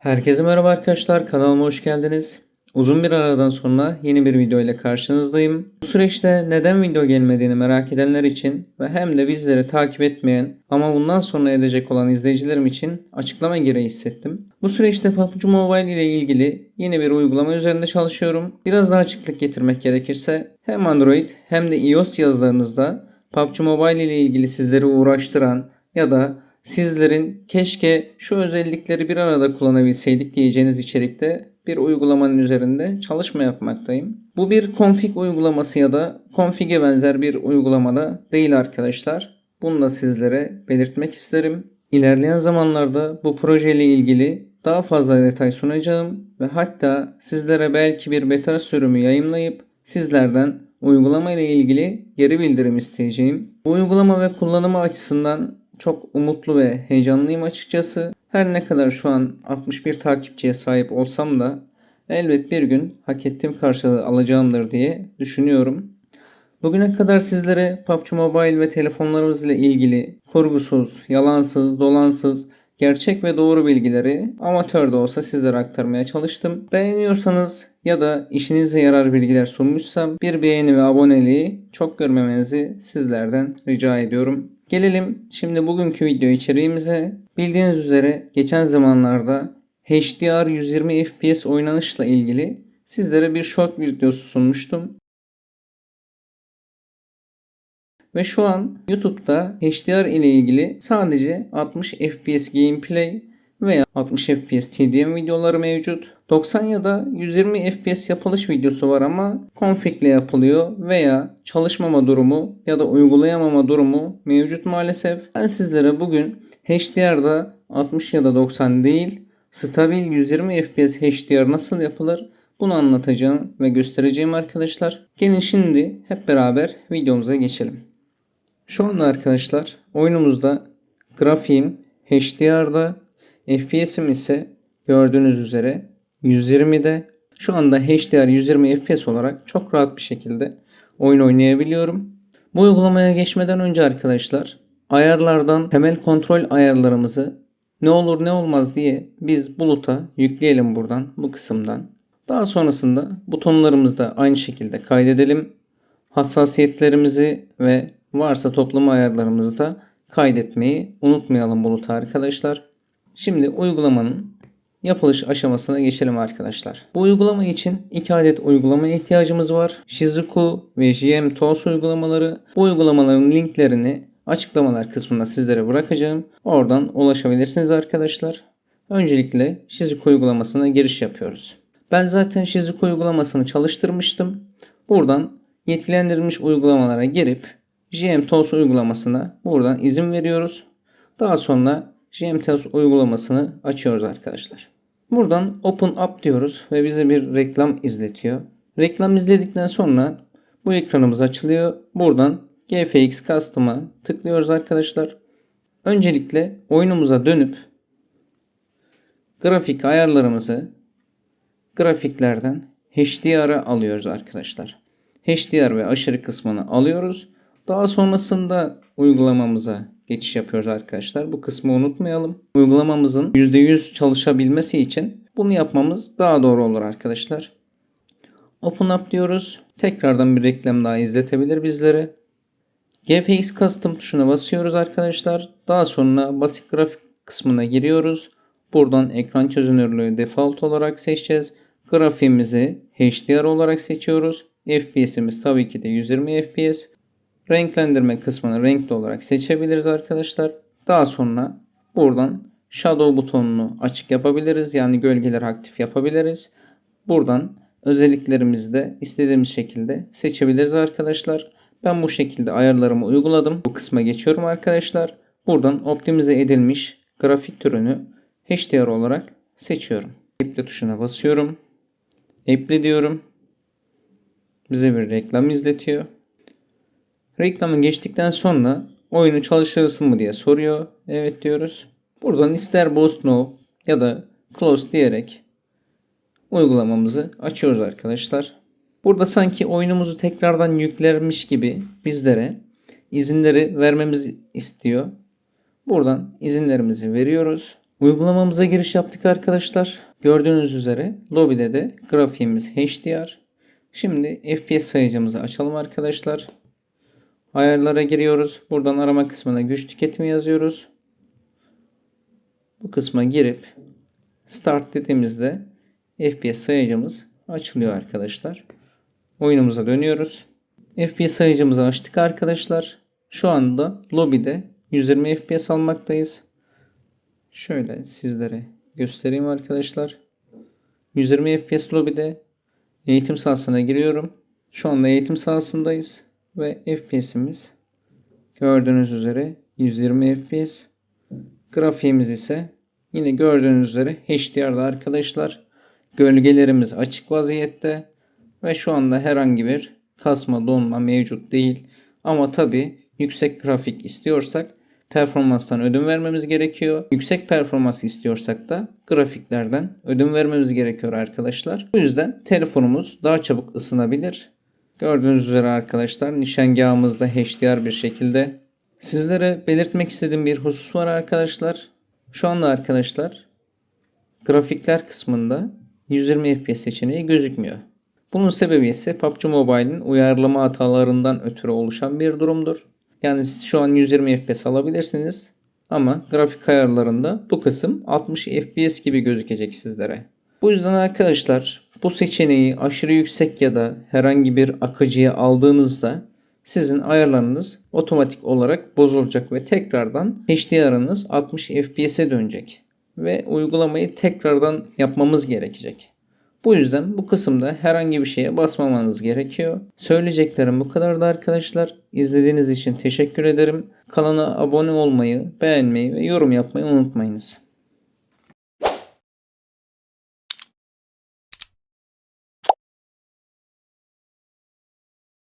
Herkese merhaba arkadaşlar kanalıma hoş geldiniz. Uzun bir aradan sonra yeni bir video ile karşınızdayım. Bu süreçte neden video gelmediğini merak edenler için ve hem de bizleri takip etmeyen ama bundan sonra edecek olan izleyicilerim için açıklama gereği hissettim. Bu süreçte PUBG Mobile ile ilgili yeni bir uygulama üzerinde çalışıyorum. Biraz daha açıklık getirmek gerekirse hem Android hem de iOS cihazlarınızda PUBG Mobile ile ilgili sizleri uğraştıran ya da sizlerin keşke şu özellikleri bir arada kullanabilseydik diyeceğiniz içerikte bir uygulamanın üzerinde çalışma yapmaktayım. Bu bir config uygulaması ya da config'e benzer bir uygulamada değil arkadaşlar. Bunu da sizlere belirtmek isterim. İlerleyen zamanlarda bu projeyle ilgili daha fazla detay sunacağım ve hatta sizlere belki bir beta sürümü yayınlayıp sizlerden uygulama ile ilgili geri bildirim isteyeceğim. Bu uygulama ve kullanımı açısından çok umutlu ve heyecanlıyım açıkçası. Her ne kadar şu an 61 takipçiye sahip olsam da elbet bir gün hak ettiğim karşılığı alacağımdır diye düşünüyorum. Bugüne kadar sizlere PUBG Mobile ve telefonlarımız ile ilgili kurgusuz, yalansız, dolansız, gerçek ve doğru bilgileri amatör de olsa sizlere aktarmaya çalıştım. Beğeniyorsanız ya da işinize yarar bilgiler sunmuşsam bir beğeni ve aboneliği çok görmemenizi sizlerden rica ediyorum. Gelelim şimdi bugünkü video içeriğimize. Bildiğiniz üzere geçen zamanlarda HDR 120 FPS oynanışla ilgili sizlere bir short videosu sunmuştum. Ve şu an YouTube'da HDR ile ilgili sadece 60 FPS gameplay veya 60 FPS TDM videoları mevcut. 90 ya da 120 FPS yapılış videosu var ama config ile yapılıyor veya çalışmama durumu ya da uygulayamama durumu mevcut maalesef. Ben sizlere bugün HDR'da 60 ya da 90 değil stabil 120 FPS HDR nasıl yapılır bunu anlatacağım ve göstereceğim arkadaşlar. Gelin şimdi hep beraber videomuza geçelim. Şu anda arkadaşlar oyunumuzda grafiğim HDR'da FPS'im ise gördüğünüz üzere 120'de. Şu anda HDR 120 FPS olarak çok rahat bir şekilde oyun oynayabiliyorum. Bu uygulamaya geçmeden önce arkadaşlar ayarlardan temel kontrol ayarlarımızı ne olur ne olmaz diye biz buluta yükleyelim buradan bu kısımdan. Daha sonrasında butonlarımızı da aynı şekilde kaydedelim. Hassasiyetlerimizi ve varsa toplama ayarlarımızı da kaydetmeyi unutmayalım buluta arkadaşlar. Şimdi uygulamanın yapılış aşamasına geçelim arkadaşlar. Bu uygulama için iki adet uygulamaya ihtiyacımız var. Shizuku ve JM Tools uygulamaları. Bu uygulamaların linklerini açıklamalar kısmında sizlere bırakacağım. Oradan ulaşabilirsiniz arkadaşlar. Öncelikle Shizuku uygulamasına giriş yapıyoruz. Ben zaten Shizuku uygulamasını çalıştırmıştım. Buradan yetkilendirilmiş uygulamalara girip JM Tools uygulamasına buradan izin veriyoruz. Daha sonra GMTS uygulamasını açıyoruz arkadaşlar. Buradan Open Up diyoruz ve bize bir reklam izletiyor. Reklam izledikten sonra bu ekranımız açılıyor. Buradan GFX Custom'a tıklıyoruz arkadaşlar. Öncelikle oyunumuza dönüp grafik ayarlarımızı grafiklerden HDR'a alıyoruz arkadaşlar. HDR ve aşırı kısmını alıyoruz. Daha sonrasında uygulamamıza geçiş yapıyoruz arkadaşlar. Bu kısmı unutmayalım. Uygulamamızın %100 çalışabilmesi için bunu yapmamız daha doğru olur arkadaşlar. Open up diyoruz. Tekrardan bir reklam daha izletebilir bizlere. GFX Custom tuşuna basıyoruz arkadaşlar. Daha sonra basit grafik kısmına giriyoruz. Buradan ekran çözünürlüğü default olarak seçeceğiz. Grafiğimizi HDR olarak seçiyoruz. FPS'imiz tabii ki de 120 FPS. Renklendirme kısmını renkli olarak seçebiliriz arkadaşlar. Daha sonra buradan Shadow butonunu açık yapabiliriz. Yani gölgeleri aktif yapabiliriz. Buradan özelliklerimizi de istediğimiz şekilde seçebiliriz arkadaşlar. Ben bu şekilde ayarlarımı uyguladım. Bu kısma geçiyorum arkadaşlar. Buradan optimize edilmiş grafik türünü HDR olarak seçiyorum. Apply tuşuna basıyorum. Apply diyorum. Bize bir reklam izletiyor. Reklamı geçtikten sonra oyunu çalıştırırsın mı diye soruyor. Evet diyoruz. Buradan ister Boss No ya da Close diyerek uygulamamızı açıyoruz arkadaşlar. Burada sanki oyunumuzu tekrardan yüklermiş gibi bizlere izinleri vermemizi istiyor. Buradan izinlerimizi veriyoruz. Uygulamamıza giriş yaptık arkadaşlar. Gördüğünüz üzere lobide de grafiğimiz HDR. Şimdi FPS sayıcımızı açalım arkadaşlar. Ayarlara giriyoruz. Buradan arama kısmına güç tüketimi yazıyoruz. Bu kısma girip Start dediğimizde FPS sayıcımız açılıyor arkadaşlar. Oyunumuza dönüyoruz. FPS sayıcımızı açtık arkadaşlar. Şu anda lobide 120 FPS almaktayız. Şöyle sizlere göstereyim arkadaşlar. 120 FPS lobide eğitim sahasına giriyorum. Şu anda eğitim sahasındayız ve FPS'imiz gördüğünüz üzere 120 FPS. Grafiğimiz ise yine gördüğünüz üzere HDR'da arkadaşlar. Gölgelerimiz açık vaziyette ve şu anda herhangi bir kasma donma mevcut değil. Ama tabi yüksek grafik istiyorsak performanstan ödün vermemiz gerekiyor. Yüksek performans istiyorsak da grafiklerden ödün vermemiz gerekiyor arkadaşlar. Bu yüzden telefonumuz daha çabuk ısınabilir. Gördüğünüz üzere arkadaşlar nişangahımızda HDR bir şekilde. Sizlere belirtmek istediğim bir husus var arkadaşlar. Şu anda arkadaşlar grafikler kısmında 120 FPS seçeneği gözükmüyor. Bunun sebebi ise PUBG Mobile'in uyarlama hatalarından ötürü oluşan bir durumdur. Yani siz şu an 120 FPS alabilirsiniz ama grafik ayarlarında bu kısım 60 FPS gibi gözükecek sizlere. Bu yüzden arkadaşlar bu seçeneği aşırı yüksek ya da herhangi bir akıcıya aldığınızda sizin ayarlarınız otomatik olarak bozulacak ve tekrardan HDR'ınız 60 FPS'e dönecek ve uygulamayı tekrardan yapmamız gerekecek. Bu yüzden bu kısımda herhangi bir şeye basmamanız gerekiyor. Söyleyeceklerim bu kadardı arkadaşlar. İzlediğiniz için teşekkür ederim. Kanala abone olmayı, beğenmeyi ve yorum yapmayı unutmayınız.